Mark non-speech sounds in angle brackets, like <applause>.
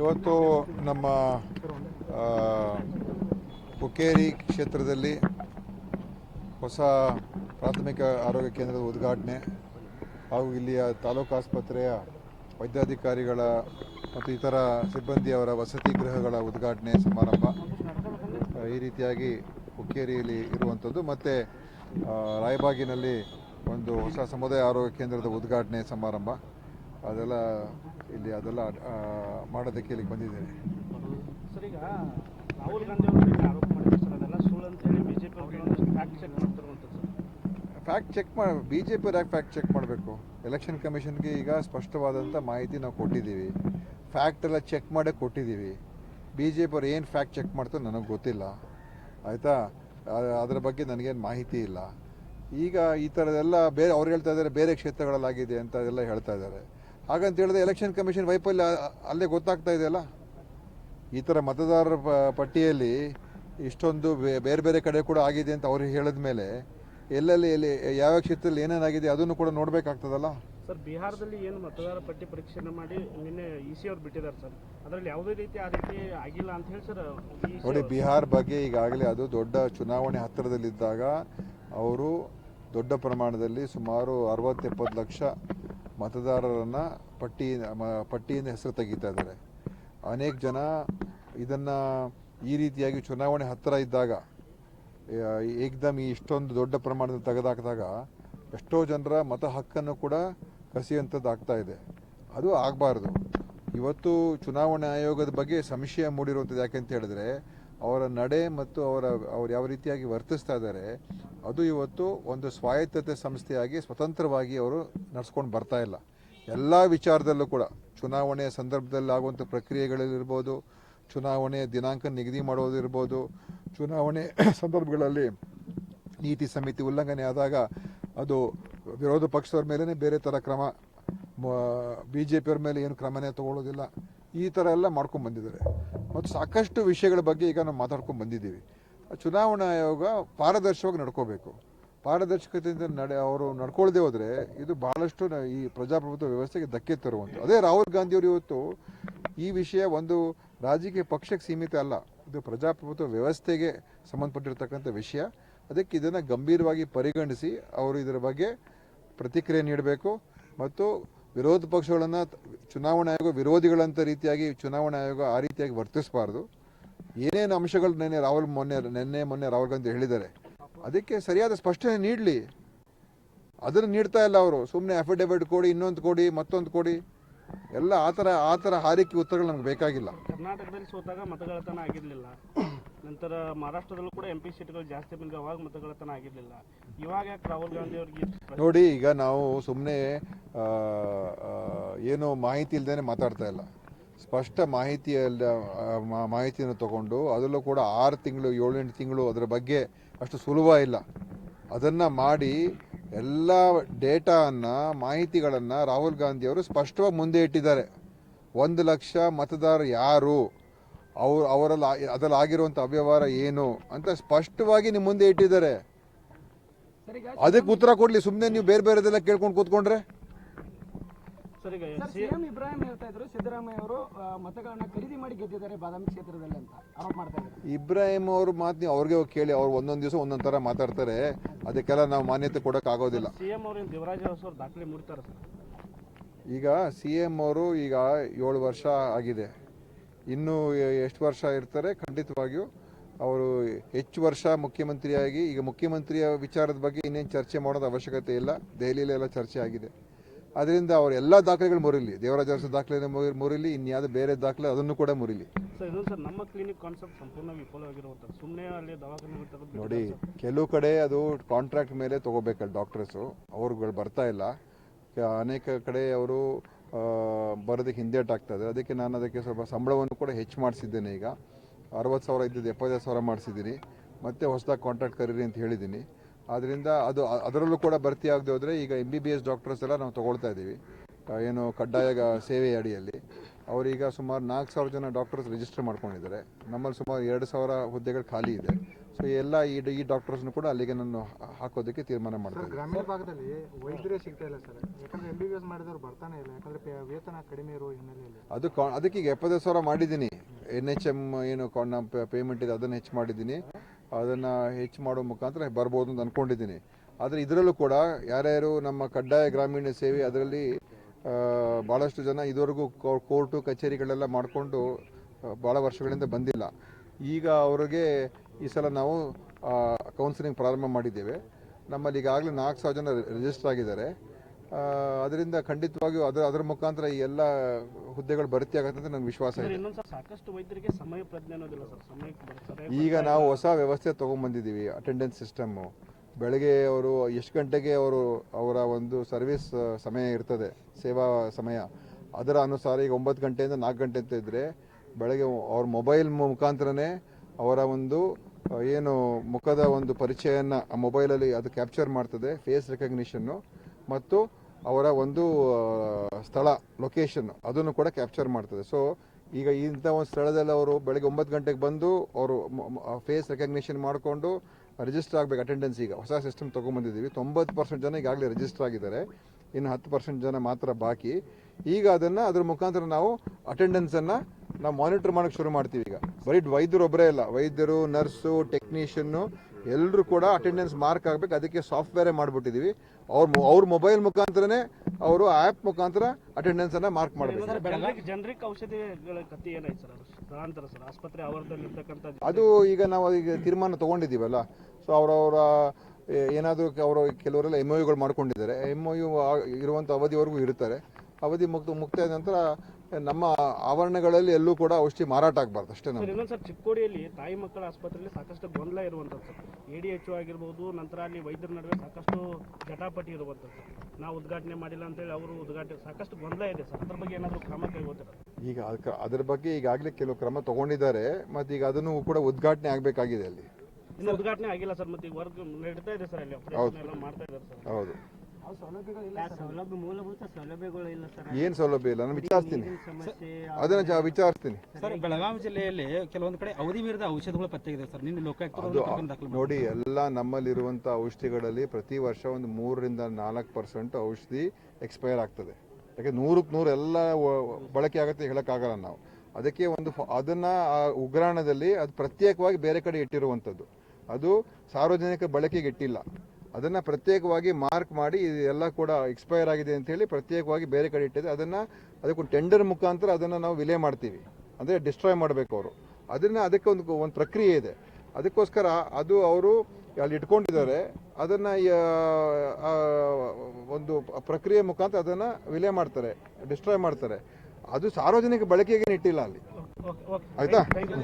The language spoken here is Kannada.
ಇವತ್ತು ನಮ್ಮ ಪುಕೇರಿ ಕ್ಷೇತ್ರದಲ್ಲಿ ಹೊಸ ಪ್ರಾಥಮಿಕ ಆರೋಗ್ಯ ಕೇಂದ್ರದ ಉದ್ಘಾಟನೆ ಹಾಗೂ ಇಲ್ಲಿಯ ತಾಲೂಕು ಆಸ್ಪತ್ರೆಯ ವೈದ್ಯಾಧಿಕಾರಿಗಳ ಮತ್ತು ಇತರ ಸಿಬ್ಬಂದಿಯವರ ವಸತಿ ಗೃಹಗಳ ಉದ್ಘಾಟನೆ ಸಮಾರಂಭ. ಈ ರೀತಿಯಾಗಿ ಹುಕ್ಕೇರಿಯಲ್ಲಿ ಇರುವಂಥದ್ದು ಮತ್ತು ರಾಯಬಾಗಿನಲ್ಲಿ ಒಂದು ಹೊಸ ಸಮುದಾಯ ಆರೋಗ್ಯ ಕೇಂದ್ರದ ಉದ್ಘಾಟನೆ ಸಮಾರಂಭ. ಅದೆಲ್ಲ ಇಲ್ಲಿ ಅದೆಲ್ಲ ಮಾಡೋದಕ್ಕೆ ಇಲ್ಲಿಗೆ ಬಂದಿದ್ದೇನೆ. ಸರ್ ಈಗ ರಾಹುಲ್ ಗಾಂಧಿ ಅವರು ಆರೋಪ ಮಾಡಿದ್ರು ಸರ್ ಅದೆಲ್ಲ ಸುಳ್ಳು ಅಂತೇಳಿ B J P fact check ಮಾಡ್ತಿರುವಂಥದ್ದು sir. Fact check ಮಾಡಿ ಬಿ ಜೆ ಪಿ ಯಾಕೆ ಫ್ಯಾಕ್ಟ್ ಚೆಕ್ ಮಾಡಬೇಕು? ಎಲೆಕ್ಷನ್ ಕಮಿಷನ್ಗೆ ಈಗ ಸ್ಪಷ್ಟವಾದಂಥ ಮಾಹಿತಿ ನಾವು ಕೊಟ್ಟಿದ್ದೀವಿ. ಫ್ಯಾಕ್ಟ್ ಎಲ್ಲ ಚೆಕ್ ಮಾಡೇ ಕೊಟ್ಟಿದ್ದೀವಿ. ಬಿ ಜೆ ಪಿ ಅವ್ರು ಏನು ಫ್ಯಾಕ್ಟ್ ಚೆಕ್ ಮಾಡ್ತಾರೆ ನನಗೆ ಗೊತ್ತಿಲ್ಲ. ಆಯಿತಾ? ಅದರ ಬಗ್ಗೆ ನನಗೇನು ಮಾಹಿತಿ ಇಲ್ಲ. ಈಗ ಈ ಥರದೆಲ್ಲ ಬೇರೆ ಅವ್ರು ಹೇಳ್ತಾ ಇದ್ದಾರೆ ಬೇರೆ ಕ್ಷೇತ್ರಗಳಲ್ಲಾಗಿದೆ ಅಂತ ಎಲ್ಲ ಹೇಳ್ತಾ ಇದ್ದಾರೆ. ಹಾಗಂತ ಹೇಳಿದ್ರೆ ಎಲೆಕ್ಷನ್ ಕಮಿಷನ್ ವೈಫಲ್ಯ ಅಲ್ಲೇ ಗೊತ್ತಾಗ್ತಾ ಇದೆಯಲ್ಲ ಈ ಥರ ಮತದಾರರ ಪಟ್ಟಿಯಲ್ಲಿ ಇಷ್ಟೊಂದು ಬೇರೆ ಬೇರೆ ಕಡೆ ಕೂಡ ಆಗಿದೆ ಅಂತ ಅವ್ರಿಗೆ ಹೇಳಿದ ಮೇಲೆ ಎಲ್ಲೆಲ್ಲಿ ಎಲ್ಲಿ ಯಾವ ಕ್ಷೇತ್ರದಲ್ಲಿ ಏನೇನಾಗಿದೆ ಅದನ್ನು ಕೂಡ ನೋಡಬೇಕಾಗ್ತದಲ್ಲ? ಸರ್ ಬಿಹಾರದಲ್ಲಿ ಏನು ಮತದಾರ ಪಟ್ಟಿ ಪರೀಕ್ಷೆ ಮಾಡಿ ನಿನ್ನೆ ಇ ಸಿ ಅವ್ರು ಬಿಟ್ಟಿದ್ದಾರೆ ಸರ್. ಅದರಲ್ಲಿ ಯಾವುದೇ ರೀತಿ ಆ ರೀತಿ ಆಗಿಲ್ಲ ಅಂತ ಹೇಳಿ ಸರ್ ನೋಡಿ ಅವ್ರು- ಬಿಹಾರ್ ಬಗ್ಗೆ ಈಗಾಗಲೇ ಅದು ದೊಡ್ಡ ಚುನಾವಣೆ ಹತ್ತಿರದಲ್ಲಿದ್ದಾಗ ಅವರು ದೊಡ್ಡ ಪ್ರಮಾಣದಲ್ಲಿ ಸುಮಾರು ಅರವತ್ತೆಪ್ಪತ್ತು ಲಕ್ಷ ಮತದಾರರನ್ನು ಪಟ್ಟಿ ಪಟ್ಟಿಯಿಂದ ಹೆಸರು ತೆಗೀತಾ ಇದ್ದಾರೆ. ಅನೇಕ ಜನ ಇದನ್ನು ಈ ರೀತಿಯಾಗಿ ಚುನಾವಣೆ ಹತ್ತಿರ ಇದ್ದಾಗ ಏಕ್ದಮ್ ಈ ಇಷ್ಟೊಂದು ದೊಡ್ಡ ಪ್ರಮಾಣದಲ್ಲಿ ತೆಗೆದಾಕಿದಾಗ ಎಷ್ಟೋ ಜನರ ಮತ ಹಕ್ಕನ್ನು ಕೂಡ ಕಸಿಯುವಂಥದ್ದು ಆಗ್ತಾ ಇದೆ. ಅದು ಆಗಬಾರ್ದು. ಇವತ್ತು ಚುನಾವಣಾ ಆಯೋಗದ ಬಗ್ಗೆ ಸಂಶಯ ಮೂಡಿರುವಂಥದ್ದು ಯಾಕೆಂತ ಹೇಳಿದ್ರೆ ಅವರ ನಡೆ ಮತ್ತು ಅವರ, ಅವ್ರು ಯಾವ ರೀತಿಯಾಗಿ ವರ್ತಿಸ್ತಾ ಇದ್ದಾರೆ, ಅದು ಇವತ್ತು ಒಂದು ಸ್ವಾಯತ್ತತೆ ಸಂಸ್ಥೆಯಾಗಿ ಸ್ವತಂತ್ರವಾಗಿ ಅವರು ನಡೆಸ್ಕೊಂಡು ಬರ್ತಾ ಇಲ್ಲ. ಎಲ್ಲ ವಿಚಾರದಲ್ಲೂ ಕೂಡ, ಚುನಾವಣೆಯ ಸಂದರ್ಭದಲ್ಲಿ ಆಗುವಂಥ ಪ್ರಕ್ರಿಯೆಗಳಲ್ಲಿರ್ಬೋದು ಚುನಾವಣೆಯ ದಿನಾಂಕ ನಿಗದಿ ಮಾಡೋದಿರ್ಬೋದು ಚುನಾವಣೆ <coughs> ಸಂದರ್ಭಗಳಲ್ಲಿ ನೀತಿ ಸಮಿತಿ ಉಲ್ಲಂಘನೆ ಆದಾಗ ಅದು ವಿರೋಧ ಪಕ್ಷದವ್ರ ಮೇಲೇ ಬೇರೆ ಥರ ಕ್ರಮ ಬಿ ಜೆ ಪಿಯವ್ರ ಮೇಲೆ ಏನು ಕ್ರಮನೇ ತಗೊಳ್ಳೋದಿಲ್ಲ ಈ ಥರ ಎಲ್ಲ ಮಾಡ್ಕೊಂಡು ಬಂದಿದ್ದಾರೆ. ಮತ್ತು ಸಾಕಷ್ಟು ವಿಷಯಗಳ ಬಗ್ಗೆ ಈಗ ನಾವು ಮಾತಾಡ್ಕೊಂಡು ಬಂದಿದ್ದೀವಿ. ಚುನಾವಣಾ ಆಯೋಗ ಪಾರದರ್ಶಕವಾಗಿ ನಡ್ಕೋಬೇಕು. ಪಾರದರ್ಶಕತೆಯಿಂದ ನಡೆ ಅವರು ನಡ್ಕೊಳ್ಳದೆ ಹೋದರೆ ಇದು ಬಹಳಷ್ಟು ಈ ಪ್ರಜಾಪ್ರಭುತ್ವ ವ್ಯವಸ್ಥೆಗೆ ಧಕ್ಕೆ ತರುವಂಥ ಅದೇ ರಾಹುಲ್ ಗಾಂಧಿಯವರು ಇವತ್ತು ಈ ವಿಷಯ ಒಂದು ರಾಜಕೀಯ ಪಕ್ಷಕ್ಕೆ ಸೀಮಿತ ಅಲ್ಲ. ಇದು ಪ್ರಜಾಪ್ರಭುತ್ವ ವ್ಯವಸ್ಥೆಗೆ ಸಂಬಂಧಪಟ್ಟಿರ್ತಕ್ಕಂಥ ವಿಷಯ. ಅದಕ್ಕೆ ಇದನ್ನು ಗಂಭೀರವಾಗಿ ಪರಿಗಣಿಸಿ ಅವರು ಇದರ ಬಗ್ಗೆ ಪ್ರತಿಕ್ರಿಯೆ ನೀಡಬೇಕು. ಮತ್ತು ವಿರೋಧ ಪಕ್ಷಗಳನ್ನು ಚುನಾವಣಾ ಆಯೋಗ ವಿರೋಧಿಗಳಂಥ ರೀತಿಯಾಗಿ ಚುನಾವಣಾ ಆಯೋಗ ಆ ರೀತಿಯಾಗಿ ವರ್ತಿಸಬಾರ್ದು. ಏನೇನು ಅಂಶಗಳು ನಿನ್ನೆ ರಾಹುಲ್ ಮೊನ್ನೆ, ನಿನ್ನೆ ಮೊನ್ನೆ ರಾಹುಲ್ ಗಾಂಧಿ ಹೇಳಿದ್ದಾರೆ, ಅದಕ್ಕೆ ಸರಿಯಾದ ಸ್ಪಷ್ಟನೆ ನೀಡಲಿ. ಅದನ್ನು ನೀಡ್ತಾ ಇಲ್ಲ ಅವರು. ಸುಮ್ಮನೆ ಅಫಿಡೆವಿಟ್ ಕೊಡಿ, ಇನ್ನೊಂದು ಕೊಡಿ, ಮತ್ತೊಂದು ಕೊಡಿ. ಎಲ್ಲ ಆ ಥರ ಆ ಥರ ಹಾರಿಕೆ ಉತ್ತರಗಳು ನಮ್ಗೆ ಬೇಕಾಗಿಲ್ಲ. ಕರ್ನಾಟಕದಲ್ಲಿ ಸೋತಾಗ ಮತಗಳತನ ಆಗಿರಲಿಲ್ಲ. ನಂತರ ಮಹಾರಾಷ್ಟ್ರದಲ್ಲೂ ಕೂಡ ಎಂ ಪಿ ಸೀಟ್ಗಳು ಜಾಸ್ತಿ ಬಂದಿದೆ ಅವಾಗ ಮತಗಳತನ ಆಗಿರಲಿಲ್ಲ. ಇವಾಗ ರಾಹುಲ್ ಗಾಂಧಿ ಅವರಿಗೆ ನೋಡಿ, ಈಗ ನಾವು ಸುಮ್ಮನೆ ಏನು ಮಾಹಿತಿ ಇಲ್ಲದೇ ಮಾತಾಡ್ತಾ ಇಲ್ಲ. ಸ್ಪಷ್ಟ ಮಾಹಿತಿಯಲ್ಲ ಮಾಹಿತಿಯನ್ನು ತಗೊಂಡು ಅದರಲ್ಲೂ ಕೂಡ ಆರು ತಿಂಗಳು, ಏಳೆಂಟು ತಿಂಗಳು ಅದರ ಬಗ್ಗೆ ಅಷ್ಟು ಸುಲಭ ಇಲ್ಲ. ಅದನ್ನು ಮಾಡಿ ಎಲ್ಲ ಡೇಟಾವನ್ನು ಮಾಹಿತಿಗಳನ್ನು ರಾಹುಲ್ ಗಾಂಧಿ ಅವರು ಸ್ಪಷ್ಟವಾಗಿ ಮುಂದೆ ಇಟ್ಟಿದ್ದಾರೆ. ಒಂದು ಲಕ್ಷ ಮತದಾರರು ಯಾರು? ಅವ್ರು ಅವರಲ್ಲಿ ಅದರಲ್ಲಿ ಆಗಿರುವಂಥ ಅವ್ಯವಹಾರ ಏನು ಅಂತ ಸ್ಪಷ್ಟವಾಗಿ ನಿಮ್ಮ ಮುಂದೆ ಇಟ್ಟಿದ್ದಾರೆ. ಅದಕ್ಕೆ ಉತ್ತರ ಕೊಡ್ಲಿ ಸುಮ್ಮನೆ ನೀವು ಬೇರೆ ಬೇರೆದೆಲ್ಲ ಕೇಳ್ಕೊಂಡು ಕೂತ್ಕೊಂಡ್ರೆ. ಸಿಎಂ ಇಬ್ರಾಹಿಂ ಹೇಳ್ತಾ ಇದ್ರು ಸಿದ್ದರಾಮಯ್ಯ ಅವರು ಮತಗಳನ್ನ ಖರೀದಿ ಮಾಡಿ ಗೆದ್ದಿದ್ದಾರೆ ಬಾದಾಮಿ ಕ್ಷೇತ್ರದಲ್ಲಿ ಅಂತ ಆರೋಪ ಮಾಡ್ತಾ ಇದ್ದಾರೆ. ಇಬ್ರಾಹಿಂ ಅವ್ರ ಮಾತು ನೀವು ಅವ್ರಿಗೆ ಹೋಗಿ ಕೇಳಿ ಅವ್ರು ಒಂದೊಂದು ದಿವಸ ಒಂದೊಂದು ಥರ ಮಾತಾಡ್ತಾರೆ. ಅದಕ್ಕೆಲ್ಲ ನಾವು ಮಾನ್ಯತೆ ಕೊಡಕ್ಕೆ ಆಗೋದಿಲ್ಲ. ಸಿಎಂ ಅವರು ದೇವರಾಜ ಅರಸು ಅವ್ರು ದಾಖಲೆ ಮುಡ್ತಾರೆ ಸರ್. ಈಗ ಸಿ ಎಂ ಅವರು ಈಗ ಏಳು ವರ್ಷ ಆಗಿದೆ. ಇನ್ನೂ ಎಷ್ಟು ವರ್ಷ ಇರ್ತಾರೆ ಖಂಡಿತವಾಗಿಯೂ ಅವರು ಹೆಚ್ಚು ವರ್ಷ ಮುಖ್ಯಮಂತ್ರಿಯಾಗಿ ಈಗ ಮುಖ್ಯಮಂತ್ರಿಯ ವಿಚಾರದ ಬಗ್ಗೆ ಇನ್ನೇನು ಚರ್ಚೆ ಮಾಡೋದು ಅವಶ್ಯಕತೆ ಇಲ್ಲ. ದೆಹಲಿಯಲ್ಲೆಲ್ಲ ಚರ್ಚೆ ಆಗಿದೆ. ಅದರಿಂದ ಅವ್ರ ಎಲ್ಲ ದಾಖಲೆಗಳು ಮುರಿಲಿ. ದೇವರಾಜ ಅರಸು ದಾಖಲೆ ಮುರಿಲಿ ಇನ್ಯಾವುದು ಬೇರೆ ದಾಖಲೆ ಅದನ್ನು ಕೂಡ ಮುರಿಲಿ. ಸರ್ ಇನ್ನೊಂದು ಸರ್ ನಮ್ಮ ಕ್ಲಿನಿಕ್ ಕಾನ್ಸೆಪ್ಟ್ ಸಂಪೂರ್ಣ ವಿಫಲವಾಗಿರುವಂಥದ್ದು. ಸುಮ್ಮನೆ ಅಲ್ಲಿ ದವಾಖಾನೆಗಳು ನೋಡಿ ಕೆಲವು ಕಡೆ ಅದು ಕಾಂಟ್ರಾಕ್ಟ್ ಮೇಲೆ ತಗೋಬೇಕಲ್ಲ ಡಾಕ್ಟರ್ಸು ಅವ್ರುಗಳು ಬರ್ತಾ ಇಲ್ಲ. ಅನೇಕ ಕಡೆ ಅವರು ಬರೋದಕ್ಕೆ ಹಿಂದೇಟ್ ಇದೆ ಅದಕ್ಕೆ ನಾನು ಅದಕ್ಕೆ ಸ್ವಲ್ಪ ಸಂಬಳವನ್ನು ಕೂಡ ಹೆಚ್ಚು ಮಾಡಿಸಿದ್ದೇನೆ ಈಗ. ಅರವತ್ತು ಸಾವಿರ ಇದ್ದಿದ್ದು ಎಪ್ಪತ್ತೈದು ಸಾವಿರ ಮಾಡಿಸಿದ್ದೀನಿ. ಮತ್ತೆ ಹೊಸದಾಗಿ ಕಾಂಟ್ರಾಕ್ಟ್ ಕರೀರಿ ಅಂತ ಹೇಳಿದ್ದೀನಿ. ಆದ್ದರಿಂದ ಅದು ಅದರಲ್ಲೂ ಕೂಡ ಭರ್ತಿ ಆಗದೆ ಹೋದರೆ ಈಗ M B B S doctors ಎಲ್ಲ ನಾವು ತೊಗೊಳ್ತಾ ಇದ್ದೀವಿ. ಏನು ಕಡ್ಡಾಯ ಸೇವೆಯ ಸೇವೆ ಅಡಿಯಲ್ಲಿ. ಅವರೀಗ ಸುಮಾರು ನಾಲ್ಕು ಸಾವಿರ ಜನ ಡಾಕ್ಟರ್ಸ್ ರಿಜಿಸ್ಟರ್ ಮಾಡ್ಕೊಂಡಿದ್ದಾರೆ. ನಮ್ಮಲ್ಲಿ ಸುಮಾರು ಎರಡು ಸಾವಿರ ಹುದ್ದೆಗಳು ಖಾಲಿ ಇದೆ. ಸೊ ಎಲ್ಲ ಈ ಈ ಡಾಕ್ಟರ್ಸ್ನು ಕೂಡ ಅಲ್ಲಿಗೆ ನಾನು ಹಾಕೋದಕ್ಕೆ ತೀರ್ಮಾನ ಮಾಡ್ತೀನಿ ಗ್ರಾಮೀಣ ಭಾಗದಲ್ಲಿ ವೈದ್ಯರೇ ಸಿಗ್ತಾ ಇಲ್ಲ ಸರ್. ಯಾಕಂದ್ರೆ ಎಂ ಬಿ ಬಿ ಎಸ್ ಮಾಡಿದವ್ರು ಬರ್ತಾನೆ ಇಲ್ಲ. ಯಾಕಂದ್ರೆ ವೇತನ ಕಡಿಮೆ ಇರೋ ಹಿನ್ನೆಲೆಯಲ್ಲಿ ಅದು ಅದಕ್ಕೆ ಈಗ ಎಪ್ಪತ್ತೈದು ಸಾವಿರ ಮಾಡಿದ್ದೀನಿ. ಎನ್ ಎಚ್ ಎಂ ಏನು ಕಾಣ ಪೇಮೆಂಟ್ ಇದೆ ಅದನ್ನು ಹೆಚ್ಚು ಮಾಡಿದ್ದೀನಿ. ಅದನ್ನು ಹೆಚ್ಚು ಮಾಡೋ ಮುಖಾಂತರ ಬರ್ಬೋದು ಅಂತ ಅಂದ್ಕೊಂಡಿದ್ದೀನಿ ಆದರೆ ಇದರಲ್ಲೂ ಕೂಡ ಯಾರ್ಯಾರು ನಮ್ಮ ಕಡ್ಡಾಯ ಗ್ರಾಮೀಣ ಸೇವೆ ಅದರಲ್ಲಿ ಭಾಳಷ್ಟು ಜನ ಇದುವರೆಗೂ ಕೋರ್ಟು ಕಚೇರಿಗಳೆಲ್ಲ ಮಾಡಿಕೊಂಡು ಭಾಳ ವರ್ಷಗಳಿಂದ ಬಂದಿಲ್ಲ. ಈಗ ಅವರಿಗೆ ಈ ಸಲ ನಾವು ಕೌನ್ಸಿಲಿಂಗ್ ಪ್ರಾರಂಭ ಮಾಡಿದ್ದೇವೆ. ನಮ್ಮಲ್ಲಿ ಈಗಾಗಲೇ ನಾಲ್ಕು ಸಾವಿರ ಜನ ರಿಜಿಸ್ಟರ್ ಆಗಿದ್ದಾರೆ. ಅದರಿಂದ ಖಂಡಿತವಾಗಿಯೂ ಅದರ ಅದರ ಮುಖಾಂತರ ಈ ಎಲ್ಲ ಹುದ್ದೆಗಳು ಭರ್ತಿ ಆಗುತ್ತೆ ಅಂತ ನನಗೆ ವಿಶ್ವಾಸ ಇದೆ. ಸಾಕಷ್ಟು ವೈದ್ಯರಿಗೆ ಸಮಯ ಪ್ರಜ್ಞೆ ಅನ್ನೋದಿಲ್ಲ ಸರ್. ಈಗ ನಾವು ಹೊಸ ವ್ಯವಸ್ಥೆ ತೊಗೊಂಬಂದಿದ್ದೀವಿ ಅಟೆಂಡೆನ್ಸ್ ಸಿಸ್ಟಮ್ಮು ಬೆಳಗ್ಗೆ ಅವರು ಎಷ್ಟು ಗಂಟೆಗೆ ಅವರು ಅವರ ಒಂದು ಸರ್ವಿಸ್ ಸಮಯ ಇರ್ತದೆ, ಸೇವಾ ಸಮಯ, ಅದರ ಅನುಸಾರ ಈಗ ಒಂಬತ್ತು ಗಂಟೆಯಿಂದ ನಾಲ್ಕು ಗಂಟೆ ಅಂತ ಇದ್ದರೆ ಬೆಳಗ್ಗೆ ಅವ್ರ ಮೊಬೈಲ್ ಮುಖಾಂತರನೇ ಅವರ ಒಂದು ಏನು ಮುಖದ ಒಂದು ಪರಿಚಯನ ಆ ಮೊಬೈಲಲ್ಲಿ ಅದು ಕ್ಯಾಪ್ಚರ್ ಮಾಡ್ತದೆ, ಫೇಸ್ ರೆಕಗ್ನಿಷನ್ನು ಮತ್ತು ಅವರ ಒಂದು ಸ್ಥಳ ಲೊಕೇಶನ್ ಅದನ್ನು ಕೂಡ ಕ್ಯಾಪ್ಚರ್ ಮಾಡ್ತದೆ. ಸೊ, ಈಗ ಇಂಥ ಒಂದು ಸ್ಥಳದಲ್ಲಿ ಅವರು ಬೆಳಗ್ಗೆ ಒಂಬತ್ತು ಗಂಟೆಗೆ ಬಂದು ಅವರು ಫೇಸ್ ರೆಕಗ್ನಿಷನ್ ಮಾಡಿಕೊಂಡು ರಿಜಿಸ್ಟರ್ ಆಗಬೇಕು ಅಟೆಂಡೆನ್ಸ್ ಈಗ. ಹೊಸ ಸಿಸ್ಟಮ್ ತೊಗೊಂಬಂದಿದ್ದೀವಿ ತೊಂಬತ್ತು ಪರ್ಸೆಂಟ್ ಜನ ಈಗಾಗಲೇ ರಿಜಿಸ್ಟರ್ ಆಗಿದ್ದಾರೆ. ಇನ್ನು ಹತ್ತು ಪರ್ಸೆಂಟ್ ಜನ ಮಾತ್ರ ಬಾಕಿ. ಈಗ ಅದನ್ನು ಅದ್ರ ಮುಖಾಂತರ ನಾವು ಅಟೆಂಡೆನ್ಸನ್ನು ನಾವು ಮಾನಿಟರ್ ಮಾಡೋಕ್ಕೆ ಶುರು ಮಾಡ್ತೀವಿ ಈಗ. ಬರೀ ವೈದ್ಯರು ಒಬ್ಬರೇ ಇಲ್ಲ ವೈದ್ಯರು ನರ್ಸು ಟೆಕ್ನಿಷಿಯನ್ನು ಎಲ್ಲರೂ ಕೂಡ ಅಟೆಂಡೆನ್ಸ್ ಮಾರ್ಕ್ ಆಗಬೇಕು. ಅದಕ್ಕೆ ಸಾಫ್ಟ್ವೇರೇ ಮಾಡಿಬಿಟ್ಟಿದ್ದೀವಿ. ಅವ್ರ ಅವ್ರ ಮೊಬೈಲ್ ಮುಖಾಂತರನೇ ಅವರು ಆ್ಯಪ್ ಮುಖಾಂತರ ಅಟೆಂಡೆನ್ಸನ್ನು ಮಾರ್ಕ್ ಮಾಡಬೇಕು. ಜನರಿಕ್ ಜನರಿಕ್ ಔಷಧಿಗಳ ಕಥೆ ಏನಾಯ್ತು ಸರ್? ಅದು ಸ್ಥಳಾಂತರ ಸರ್ ಆಸ್ಪತ್ರೆ ಆವರಣದಲ್ಲಿ ಇರ್ತಕ್ಕಂಥ ಅದು ಈಗ ನಾವು ಈಗ ತೀರ್ಮಾನ ತೊಗೊಂಡಿದ್ದೀವಲ್ಲ. ಸೊ ಅವರವರ ಏನಾದರೂ ಅವರು ಕೆಲವರೆಲ್ಲ ಎಂ ಗಳು ಮಾಡ್ಕೊಂಡಿದ್ದಾರೆ. ಎಂ ಒ ಯು ಇರುವಂಥ ಅವಧಿವರೆಗೂ ಇರ್ತಾರೆ ಅವಧಿ ಮುಕ್ತ ಮುಕ್ತಾಯ ನಂತರ ನಮ್ಮ ಆವರಣಗಳಲ್ಲಿ ಎಲ್ಲೂ ಕೂಡ ಔಷಧಿ ಮಾರಾಟ ಆಗಬಾರ್ದು ಅಷ್ಟೇ ಇನ್ನೊಂದು ಸರ್ ಚಿಕ್ಕೋಡಿಯಲ್ಲಿ ತಾಯಿ ಮಕ್ಕಳ ಆಸ್ಪತ್ರೆಯಲ್ಲಿ ಸಾಕಷ್ಟು ಗೊಂದಲ ಇರುವಂಥದ್ದು ಎ ಡಿ ಎಚ್ ಆಗಿರ್ಬೋದು ನಂತರ ಅಲ್ಲಿ ವೈದ್ಯರ ನಡುವೆ ಸಾಕಷ್ಟು ಜಟಾಪಟಿ ಇರುವಂಥದ್ದು ನಾವು ಉದ್ಘಾಟನೆ ಮಾಡಿಲ್ಲ ಅಂತೇಳಿ ಅವರು ಉದ್ಘಾಟನೆ ಸಾಕಷ್ಟು ಗೊಂದಲ ಇದೆ ಸರ್. ಅದ್ರ ಬಗ್ಗೆ ಏನಾದರೂ ಕ್ರಮ ಕೈಗೊಳ್ತಾರೆ? ಈಗ ಅದ್ರ ಬಗ್ಗೆ ಈಗಾಗಲೇ ಕೆಲವು ಕ್ರಮ ತಗೊಂಡಿದ್ದಾರೆ. ಮತ್ತು ಈಗ ಅದನ್ನು ಕೂಡ ಉದ್ಘಾಟನೆ ಆಗಬೇಕಾಗಿದೆ ಅಲ್ಲಿ. ಇನ್ನು ಉದ್ಘಾಟನೆ ಆಗಿಲ್ಲ ಸರ್ ಮತ್ತೆ ಈಗ ವರ್ಕ್ ನಡೀತಾ ಇದೆ ಸರ್ ಅಲ್ಲಿ ಆಪರೇಷನ್ ಎಲ್ಲ ಮಾಡ್ತಾ ಇದ್ದಾರೆ ಸರ್. ಹೌದು. ಸೌಲಭ್ಯ ಮೂಲಭೂತ ಸೌಲಭ್ಯಗಳು ಇಲ್ಲ ಸರ್. ಏನು ಸೌಲಭ್ಯ ಇಲ್ಲ? ನಾನು ವಿಚಾರಿಸ್ತೀನಿ. ಸಮಸ್ಯೆ ಅದನ್ನು ಜ ವಿಚಾರಿಸ್ತೀನಿ. ಸರ್. ಬೆಳಗಾವಿ ಜಿಲ್ಲೆಯಲ್ಲಿ ಕೆಲವೊಂದು ಕಡೆ ಅವಧಿ ಮೀರಿದ ಔಷಧಗಳು ಪತ್ತೆಗಿದೆ ಸರ್. ನಿನ್ನೆ ಅದು ಲೋಕಾಯುಕ್ತರು ಪ್ರಕರಣ ನೋಡಿ ಎಲ್ಲ ನಮ್ಮಲ್ಲಿರುವಂಥ ಔಷಧಿಗಳಲ್ಲಿ ಪ್ರತಿ ವರ್ಷ ಒಂದು ಮೂರರಿಂದ ನಾಲ್ಕು ಪರ್ಸೆಂಟ್ ಔಷಧಿ ಎಕ್ಸ್ಪೈರ್ ಆಗ್ತದೆ. ಯಾಕೆ ನೂರಕ್ಕೆ ನೂರು ಎಲ್ಲ ವ- ಬಳಕೆ ಆಗುತ್ತೆ ಆಗಲ್ಲ ನಾವು. ಅದಕ್ಕೆ ಒಂದು ಫ- ಅದನ್ನ ಆ ಉಗ್ರಾಣದಲ್ಲಿ ಅದು ಪ್ರತ್ಯೇಕವಾಗಿ ಬೇರೆ ಕಡೆ ಇಟ್ಟಿರುವಂಥದ್ದು ಅದು ಸಾರ್ವಜನಿಕ ಬಳಕೆಗೆ ಇಟ್ಟಿಲ್ಲ. ಅದನ್ನು ಪ್ರತ್ಯೇಕವಾಗಿ ಮಾರ್ಕ್ ಮಾಡಿ ಇದೆಲ್ಲ ಕೂಡ ಎಕ್ಸ್ಪೈರ್ ಆಗಿದೆ ಅಂತೇಳಿ ಪ್ರತ್ಯೇಕವಾಗಿ ಬೇರೆ ಕಡೆ ಇಟ್ಟಿದೆ ಅದನ್ನು ಅದಕ್ಕೊಂದು ಟೆಂಡರ್ ಮುಖಾಂತರ ಅದನ್ನು ನಾವು ವಿಲೇ ಮಾಡ್ತೀವಿ. ಅಂದರೆ ಡಿಸ್ಟ್ರಾಯ್ ಮಾಡಬೇಕು ಅವರು. ಅದನ್ನು ಅದಕ್ಕೆ ಒಂದು ಒಂದು ಪ್ರಕ್ರಿಯೆ ಇದೆ. ಅದಕ್ಕೋಸ್ಕರ ಅದು ಅವರು ಅಲ್ಲಿ ಇಟ್ಕೊಂಡಿದ್ದಾರೆ. ಅದನ್ನು ಒಂದು ಪ್ರಕ್ರಿಯೆ ಮುಖಾಂತರ ಅದನ್ನು ವಿಲೇ ಮಾಡ್ತಾರೆ, ಡಿಸ್ಟ್ರಾಯ್ ಮಾಡ್ತಾರೆ. ಅದು ಸಾರ್ವಜನಿಕ ಬಳಕೆಗೆ ಇಟ್ಟಿಲ್ಲ ಅಲ್ಲಿ. ಆಯ್ತಾ ಥ್ಯಾಂಕ್ ಯು